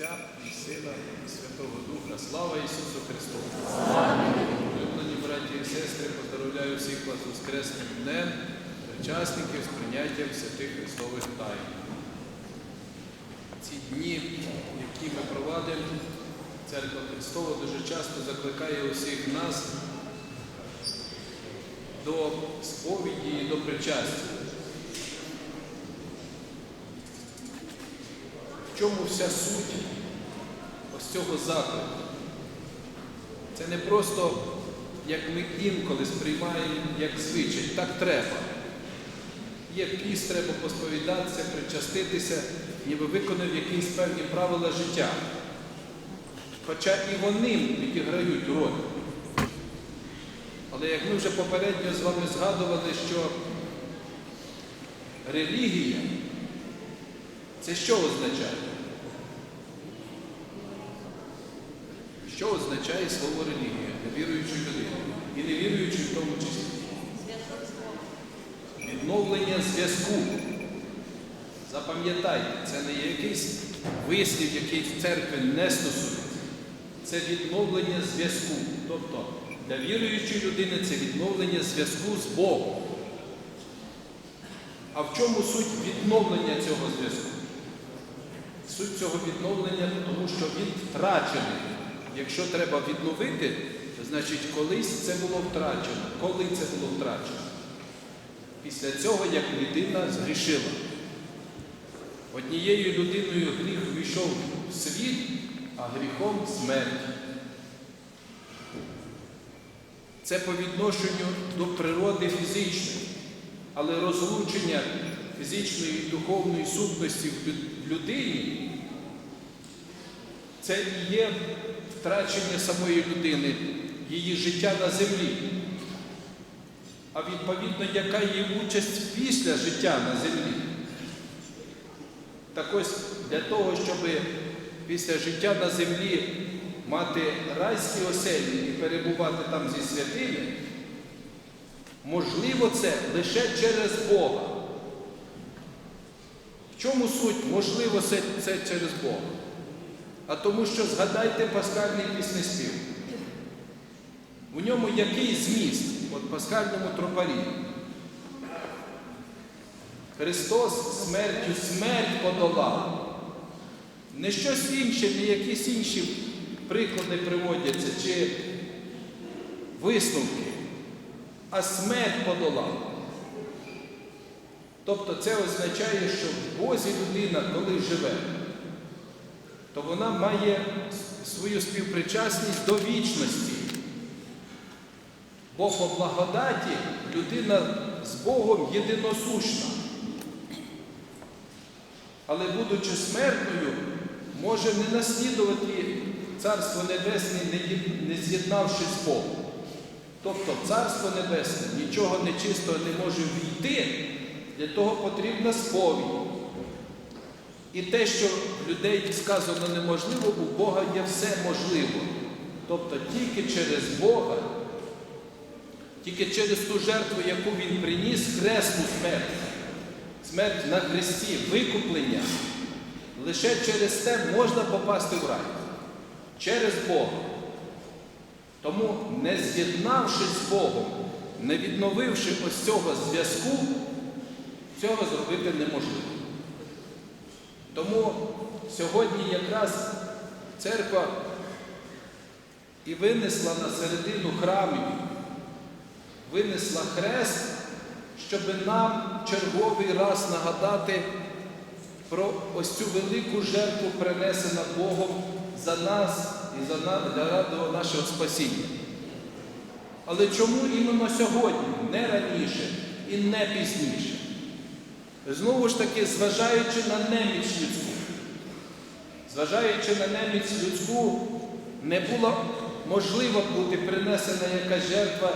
Отця і Сина і Святого Духа. Слава Ісусу Христу! Улюблені браті і сестри, поздоровляю всіх вас Воскресним днем, учасників з прийняттям святих Христових тайн. Ці дні, які ми провадимо, Церква Христова дуже часто закликає усіх нас до сповіді і до причастя. Чому вся суть ось цього заклику? Це не просто, як ми інколи сприймаємо, як звичай, так треба. Є піс, треба посповідатися, причаститися, ніби виконав якісь певні правила життя. Хоча і вони відіграють роль. Але як ми вже попередньо з вами згадували, що релігія це що означає? Що означає слово релігія для віруючої людини? І невіруючої в тому числі? Відновлення зв'язку. Запам'ятайте, це не є якийсь вислів, який в церкві не стосується. Це відновлення зв'язку. Тобто для віруючої людини це відновлення зв'язку з Богом. А в чому суть відновлення цього зв'язку? Суть цього відновлення, тому що він втрачений. Якщо треба відновити, значить колись це було втрачено. Коли це було втрачено? Після цього, як людина згрішила. Однією людиною гріх війшов в світ, а гріхом смерть. Це по відношенню до природи фізичної, але розлучення фізичної і духовної сутності в людині це і є втрачення самої людини, її життя на землі. А відповідно, яка її участь після життя на землі? Так ось для того, щоб після життя на землі мати райські оселі і перебувати там зі святими, можливо це лише через Бога. В чому суть можливо це, через Бога? А тому що згадайте пасхальний піснеспів. У ньому який зміст от пасхальному тропарі? Христос смертю смерть подолав. Не щось інше, не якісь інші приклади приводяться чи висновки, а смерть подолав. Тобто це означає, що в Бозі людина, коли живе, то вона має свою співпричасність до вічності. Бо по благодаті людина з Богом єдиносущна. Але, будучи смертною, може не наслідувати Царство Небесне, не з'єднавшись з Богом. Тобто Царство Небесне нічого нечистого не може війти, для того потрібна сповідь. І те, що людей сказано неможливо, у Бога є все можливо. Тобто тільки через Бога, тільки через ту жертву, яку Він приніс, хресну смерть, смерть на хресті, викуплення, лише через те можна попасти в рай. Через Бога. Тому, не з'єднавшись з Богом, не відновивши ось цього зв'язку, цього зробити неможливо. Тому сьогодні якраз церква і винесла на середину храмів, винесла хрест, щоб нам черговий раз нагадати про ось цю велику жертву, принесена Богом за нас і за для нашого спасіння. Але чому іменно сьогодні, не раніше і не пізніше? Знову ж таки, зважаючи на неміч людську, зважаючи на неміч людську, не було можливо бути принесена якась жертва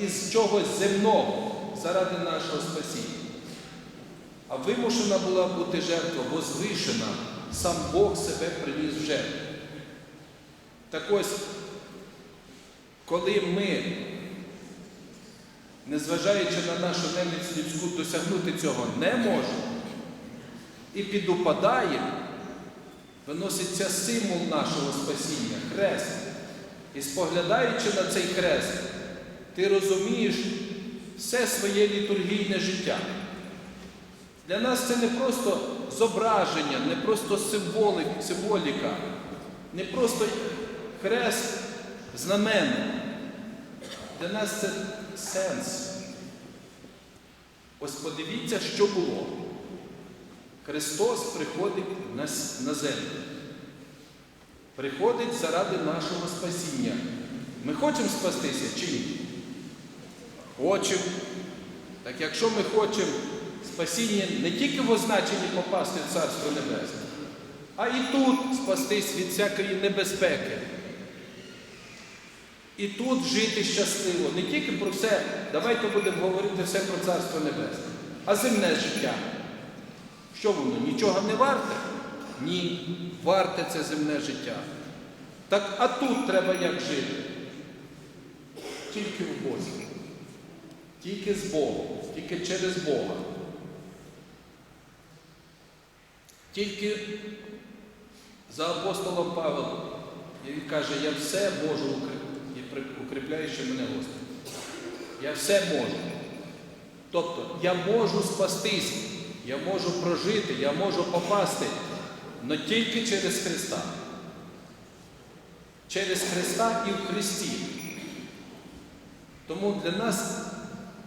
із чогось земного заради нашого спасіння. А вимушена була бути жертва возвишена, сам Бог себе приніс в жертву. Так ось, коли ми, незважаючи на нашу неміць людську, досягнути цього не можемо і підупадаємо, виноситься символ нашого спасіння, хрест. І споглядаючи на цей хрест, ти розумієш все своє літургійне життя. Для нас це не просто зображення, не просто символіка, не просто хрест, знамено. Для нас це сенс. Ось подивіться, що було. Христос приходить на, землю. Приходить заради нашого спасіння. Ми хочемо спастися чи ні? Хочемо. Так якщо ми хочемо спасіння не тільки в означенні попасти в Царство Небесне, а і тут спастись від всякої небезпеки. І тут жити щасливо. Не тільки про все, давайте будемо говорити все про Царство Небесне, а земне життя. Що воно? Нічого не варте? Ні, варте це земне життя. Так а тут треба як жити? Тільки в Бозі. Тільки з Богом, тільки через Бога. Тільки за апостолом Павлом він каже, я все можу укріп- укріпляючи мене Господь. Я все можу. Тобто я можу спастись, я можу прожити, я можу попасти, але тільки через Христа. Через Христа і в Христі. Тому для нас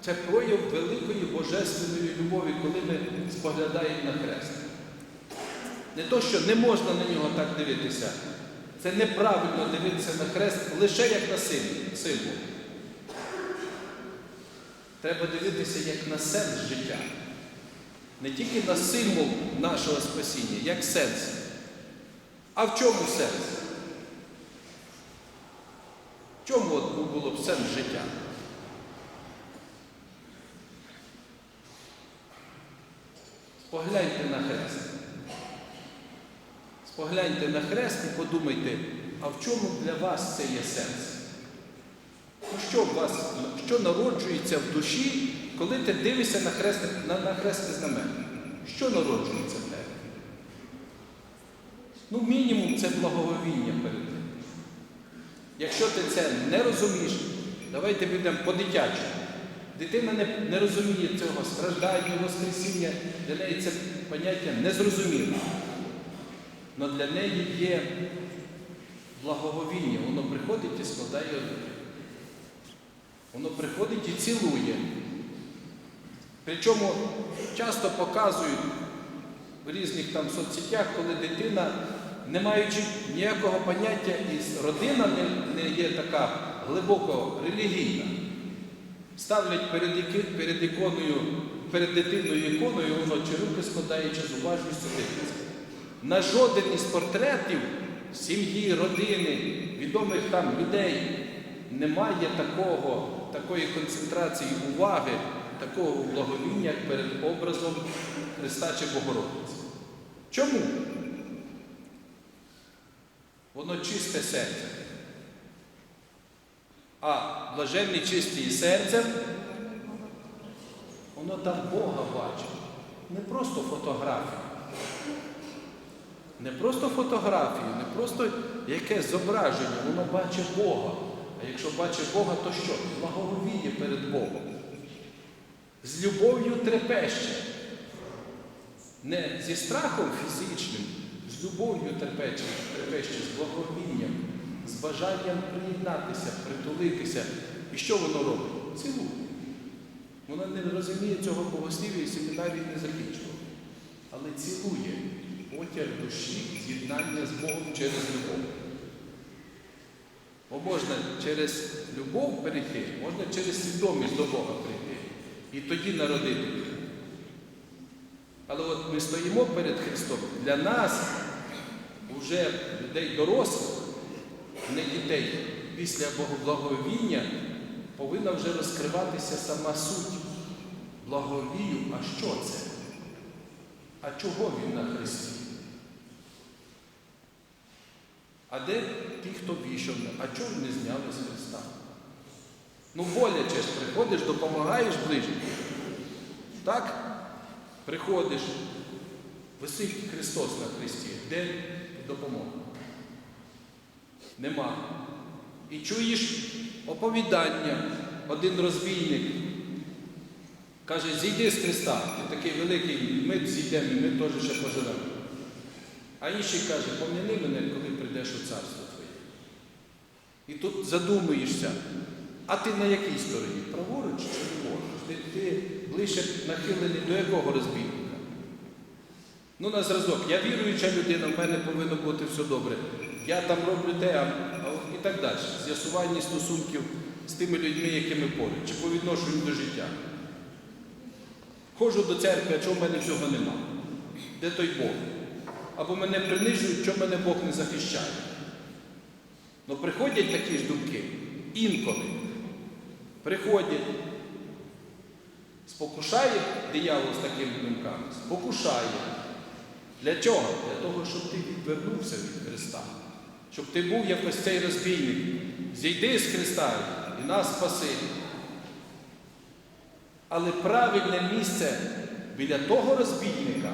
це прояв великої божественної любові, коли ми споглядаємо на хрест. Не то, що не можна на нього так дивитися. Це неправильно дивитися на хрест лише як на символ. Треба дивитися як на сенс життя. Не тільки на символ нашого спасіння, як сенс. А в чому сенс? В чому от було б сенс життя? Погляньте на хрест. Спогляньте на хрест і подумайте, а в чому для вас це є сенс? Що, в вас, що народжується в душі, коли ти дивишся на хрест, на, на хрестне знамення? Що народжується в тебе? Ну, мінімум це благоговіння перед ним. Якщо ти це не розумієш, давайте підемо по-дитячому. Дитина не, не розуміє цього страждання, Воскресіння, для неї це поняття незрозуміле. Але для неї є благоговіння, воно приходить і складає руки. Воно приходить і цілує. Причому часто показують в різних там соцсетях, коли дитина, не маючи ніякого поняття, і родина не, не є така глибоко релігійна, ставлять перед, перед іконою, перед дитиною іконою, воно чи руки складаючи з уважністю дивиться. На жоден із портретів сім'ї, родини, відомих там людей немає такого, такої концентрації уваги, такого благовіння як перед образом Христа чи Богородиці. Чому? Воно чисте серце. А блаженні чисті серцем, воно там Бога бачить. Не просто фотографію. Не просто фотографію, не просто якесь зображення, воно бачить Бога. А якщо бачить Бога, то що? Благоговіє перед Богом. З любов'ю трепеще. Не зі страхом фізичним, з любов'ю трепеще, трепеще, з благовінням, з бажанням приєднатися, притулитися. І що воно робить? Цілує. Вона не розуміє цього богослів'я і семінарії не закінчувала. Але цілує потяг душі, з'єднання з Богом через любов. Бо можна через любов перейти, можна через свідомість до Бога прийти. І тоді народити. Але от ми стоїмо перед Христом. Для нас, уже людей дорослих, не дітей, після Богоблаговіння повинна вже розкриватися сама суть. Благовію, а що це? А чого він на Христі? А де ті, хто війшов? А чого не зняли з Христа? Ну, боляче ж приходиш, допомагаєш ближнім. Так? Приходиш, висить Христос на Христі. Де допомога? Нема. І чуєш оповідання, один розбійник каже, зійди з Христа, ти такий великий, ми зійдемо, ми теж ще поживемо. А інший каже, пом'яни мене, коли прийдеш у царство Твоє. І тут задумуєшся, а ти на якій стороні? Праворуч чи ліворуч? Ти, ти ближче нахилений до якого розбійника? Ну, на зразок, я віруюча людина, в мене повинно бути все добре. Я там роблю те, а, і так далі. З'ясування стосунків з тими людьми, якими поруч, чи по відношенню до життя. Ходжу до церкви, а чого в мене всього нема? Де той Бог? Або мене принижують, чого мене Бог не захищає. Ну приходять такі ж думки інколи. Приходять. Спокушає диявол з такими думками? Спокушає. Для чого? Для того, щоб ти відвернувся від Христа. Щоб ти був якось цей розбійник. Зійди з Христа і нас спаси. Але правильне місце біля того розбійника,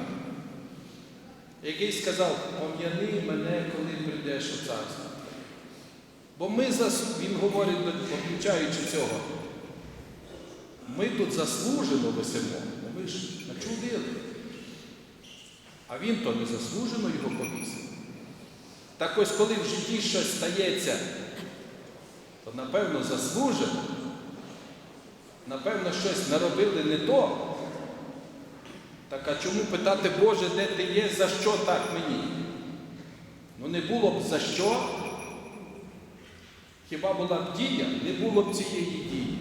який сказав, пом'яни мене, коли прийдеш у царство. Бо ми, зас... він говорить, включаючи цього, ми тут заслужено висимо, ми ж начудили. А він то не заслужено його повісив. Так ось, коли в житті щось стається, то напевно заслужено, напевно, щось наробили не то. Так а чому питати, Боже, де ти є, за що так мені? Ну не було б за що. Хіба була б дія, не було б цієї дії.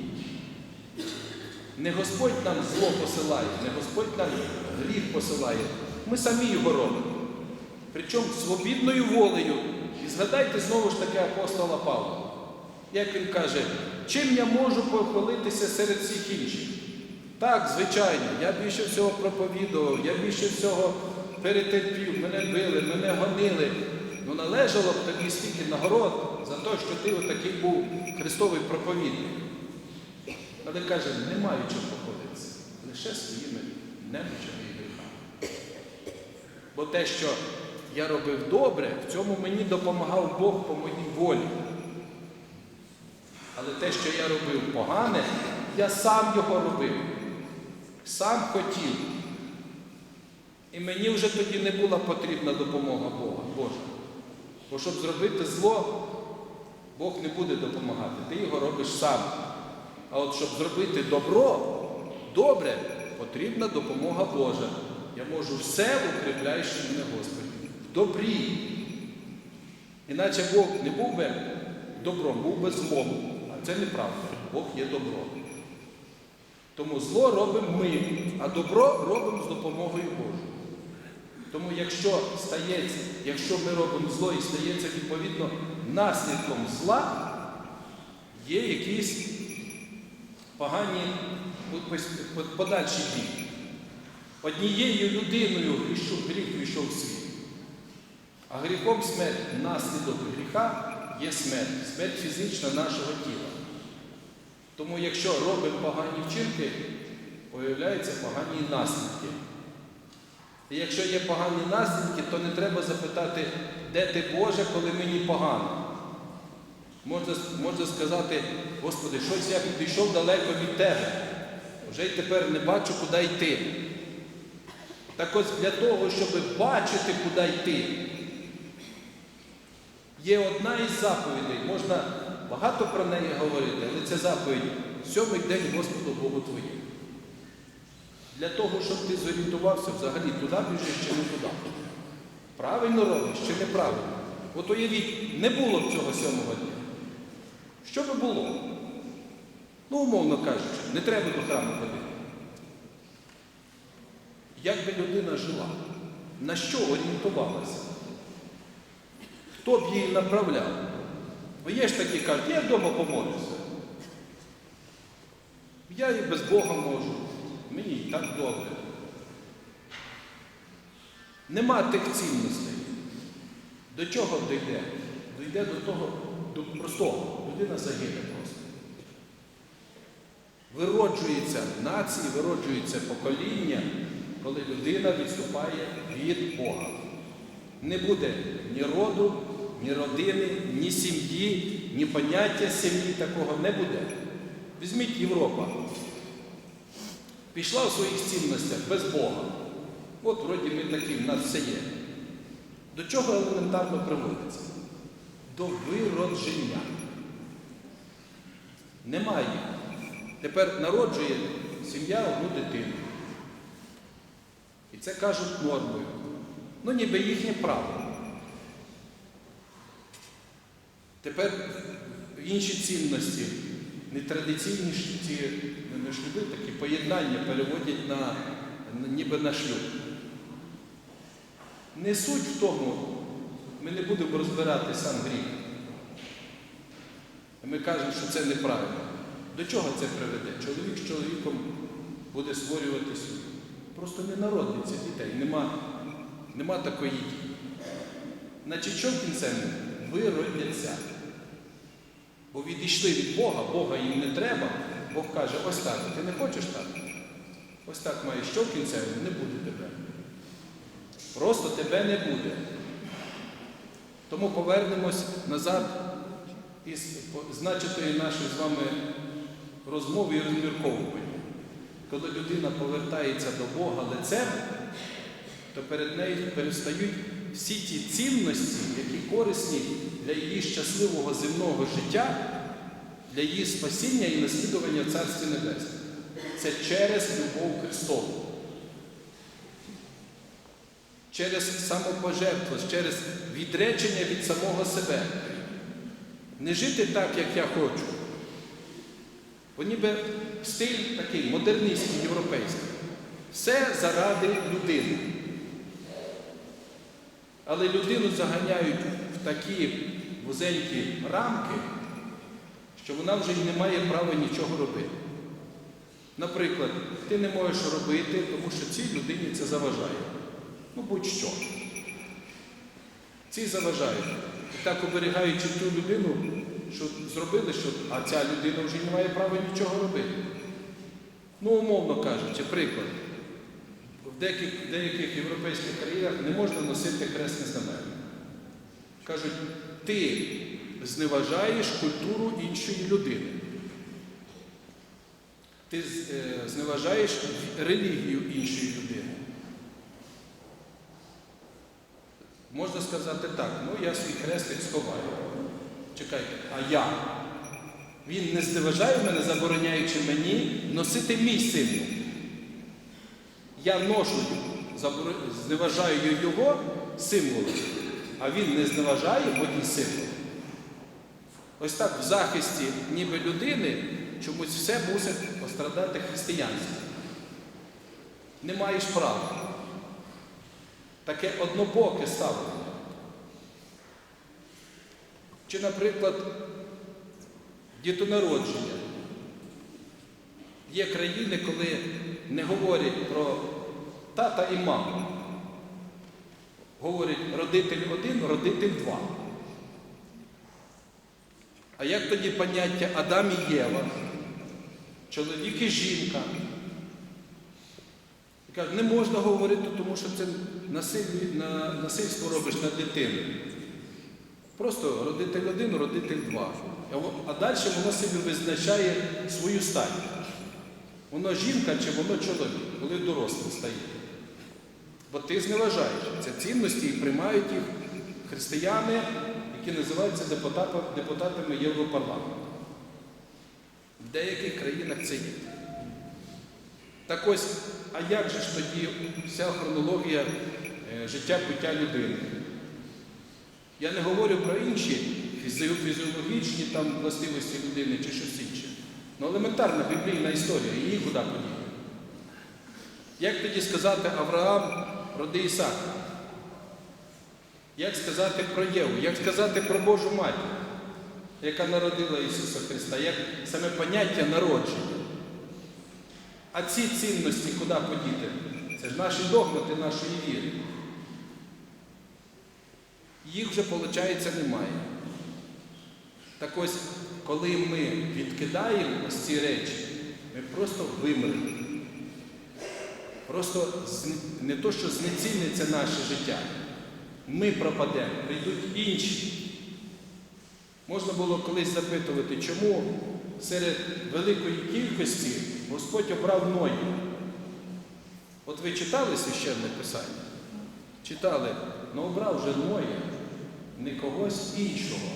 Не Господь нам зло посилає, не Господь нам гріх посилає. Ми самі його робимо. Причому свобідною волею. І згадайте знову ж таки апостола Павла. Як він каже, чим я можу похвалитися серед всіх інших? Так, звичайно, я більше всього проповідував, я більше всього перетерпів, мене били, мене гонили. Ну належало б тобі стільки нагород за те, що ти отакий був Христовий проповідник. Але каже, не маю чим походитися, лише своїми немочами і гріхами. Бо те, що я робив добре, в цьому мені допомагав Бог по моїй волі. Але те, що я робив погане, я сам його робив, сам хотів. І мені вже тоді не була потрібна допомога Бога, Божа. Бо щоб зробити зло, Бог не буде допомагати, ти його робиш сам. А от щоб зробити добро, добре, потрібна допомога Божа. Я можу все укріпляючи мене Господі. В добрі. Іначе Бог не був би добром, був би злом. А це неправда. Бог є добро. Тому зло робимо ми, а добро робимо з допомогою Божою. Тому якщо стається, якщо ми робимо зло і стається відповідно наслідком зла, є якісь погані подальші дії. Однією людиною гріх вийшов в світ. А гріхом смерть, наслідок гріха є смерть, смерть фізична нашого тіла. Тому якщо робимо погані вчинки, появляються погані наслідки. І якщо є погані наслідки, то не треба запитати, де ти Боже, коли мені погано. Можна, можна сказати, Господи, щось я пішов далеко від Тебе. Вже й тепер не бачу, куди йти. Так ось для того, щоб бачити, куди йти, є одна із заповідей, можна багато про неї говорити, але це заповідь сьомий день Господу Богу Твоєму. Для того, щоб ти зорієнтувався взагалі туди біжиш чи не туди. Правильно робиш чи неправильно. От уявіть, не було б цього сьомого дня. Що би було? Ну, умовно кажучи, не треба до храму ходити. Як би людина жила? На що орієнтувалася? Хто б її направляв? Бо є ж такі кажуть, я вдома помолюся. Я і без Бога можу. Мені і так добре. Нема тих цінностей. До чого дійде? Дійде до того, до простого. Людина загине просто. Вироджується нації, вироджується покоління, коли людина відступає від Бога. Не буде ні роду, ні родини, ні сім'ї, ні поняття сім'ї такого не буде. Візьміть Європа. Пішла в своїх цінностях без Бога. От вроді ми такі, в нас все є. До чого елементарно приводиться? До виродження. Немає. Тепер народжує сім'я одну дитину. І це кажуть нормою. Ну, ніби їхнє право. Тепер інші цінності, нетрадиційні ж ці не шлюби, такі поєднання переводять на, ніби на шлюб. Не суть в тому, ми не будемо розбирати сам гріх. Ми кажемо, що це неправильно. До чого це приведе? Чоловік з чоловіком буде створювати сім'ю. Просто не народиться дітей, нема, нема такої дії. Значить, що в кінцевому? Виродяться. Бо відійшли від Бога, Бога їм не треба. Бог каже, ось так, ти не хочеш так? Ось так маєш, що в кінцевому не буде тебе. Просто тебе не буде. Тому повернемось назад із значитої нашої з вами розмови і розмірковування. Коли людина повертається до Бога лицем, то перед нею перестають всі ті цінності, які корисні для її щасливого земного життя, для її спасіння і наслідування Царстві Небесному. Це через любов Христову. Через самопожертву, через відречення від самого себе. Не жити так, як я хочу. Бо ніби стиль такий модерністський, європейський. Все заради людини. Але людину заганяють в такі вузенькі рамки, що вона вже й не має права нічого робити. Наприклад, ти не можеш робити, тому що цій людині це заважає. Ну, будь-що. Ці заважають. І так оберігаючи ту людину, що зробили, що а ця людина вже не має права нічого робити. Ну, умовно кажучи, приклад. Деяких, деяких європейських країнах не можна носити хресне знамення. Кажуть, ти зневажаєш культуру іншої людини. Ти е, зневажаєш релігію іншої людини. Можна сказати так, ну я свій хрестик сховаю. Чекайте, а я? Він не зневажає мене, забороняючи мені носити мій символ. Я ношу, зневажаю його символ, а він не зневажає мої символи. Ось так в захисті ніби людини чомусь все мусить пострадати християнство. Не маєш права. Таке однобоке ставлення. Чи, наприклад, дітонародження. Є країни, коли не говорять про тата і маму. Говорять родитель один, родитель два. А як тоді поняття Адам і Єва, чоловік і жінка? І кажуть, не можна говорити, тому що це насиль- насильство робиш над дитиною. Просто родитель один, родитель два. А далі воно собі визначає свою стать. Воно жінка чи воно чоловік, коли дорослий стає. Бо ти зневажаєш. Це цінності і приймають їх християни, які називаються депутатами, Європарламенту. В деяких країнах це є. Так ось, а як же ж тоді вся хронологія е, життя буття людини? Я не говорю про інші фізіологічні там властивості людини чи щось інше. Ну елементарна біблійна історія, її куди подіти? Як тоді сказати Авраам роди Ісака? Як сказати про Єву? Як сказати про Божу Матір, яка народила Ісуса Христа? Як саме поняття народження? А ці цінності куди подіти? Це ж наші догмати нашої віри. Їх вже, виходить, немає. Так ось, коли ми відкидаємо ось ці речі, ми просто вимерли. Просто не то, що знеціниться наше життя, ми пропадемо, прийдуть інші. Можна було колись запитувати, чому серед великої кількості Господь обрав Ноя. От ви читали священне писання? Читали, але обрав же Ноя, не когось іншого.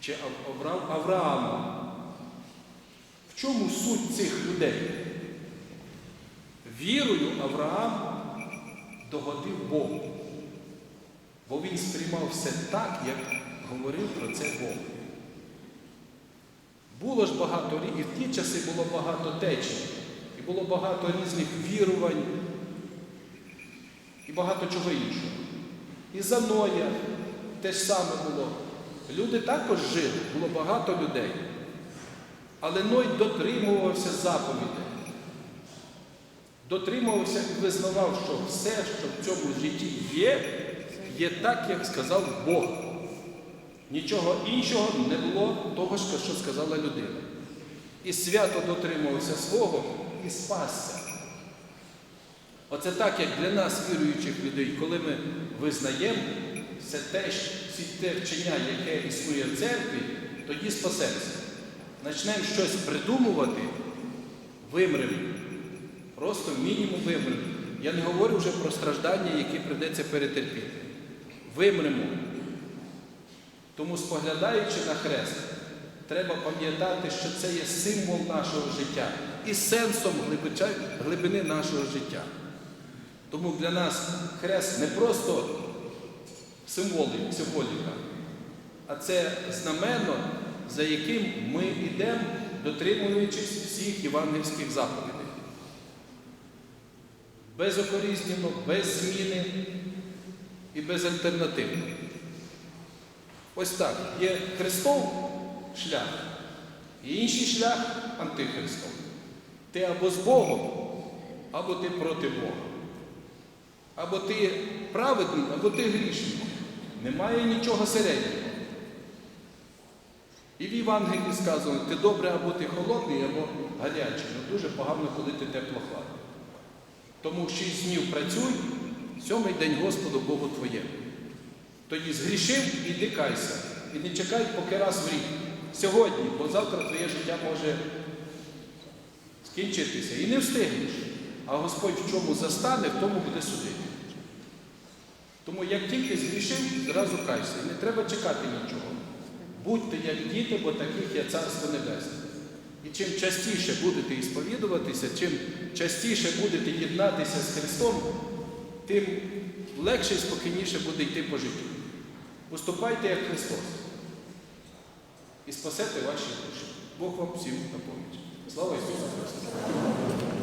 Чи обрав Авраама. В чому суть цих людей? Вірою Авраам догодив Богу. Бо він сприймав все так, як говорив про це Бог. Було ж багато і в ті часи було багато течій, і було багато різних вірувань, і багато чого іншого. І за Ноя те ж саме було. Люди також жили, було багато людей. Але Ной дотримувався заповідей. Дотримувався і визнавав, що все, що в цьому житті є, є так, як сказав Бог. Нічого іншого не було того, що сказала людина. І свято дотримувався свого і спасся. Оце так, як для нас, віруючих людей, коли ми визнаємо все те, всі те вчення, яке існує в церкві, тоді спасемося. Почнемо щось придумувати, вимремо. Просто мінімум вимремо. Я не говорю вже про страждання, які прийдеться перетерпіти. Вимремо. Тому, споглядаючи на хрест, треба пам'ятати, що це є символ нашого життя і сенсом глибини нашого життя. Тому для нас хрест не просто символіка, а це знамено, за яким ми йдемо, дотримуючись всіх євангельських заповідей. Безокорізненно, без зміни і без безальтернативно. Ось так. Є Христов шлях і інший шлях антихристов. Ти або з Богом, або ти проти Бога. Або ти праведний, або ти грішний. Немає нічого середнього. І в Євангелії сказано, ти добре або ти холодний, або гарячий. Ну дуже погано, коли ти теплохладний. Тому шість днів працюй, сьомий день Господу Богу твоєму. Тоді згрішив, іди кайся. І не чекай, поки раз в рік. Сьогодні, бо завтра твоє життя може скінчитися. І не встигнеш. А Господь в чому застане, в тому буде судити. Тому як тільки згрішив, зразу кайся. Не треба чекати нічого. Будьте як діти, бо таких є Царство Небесне. І чим частіше будете ісповідуватися, чим частіше будете єднатися з Христом, тим легше і спокійніше буде йти по життю. Поступайте як Христос і спасете ваші душі. Бог вам всім допоможе. Слава Ісусу Христу!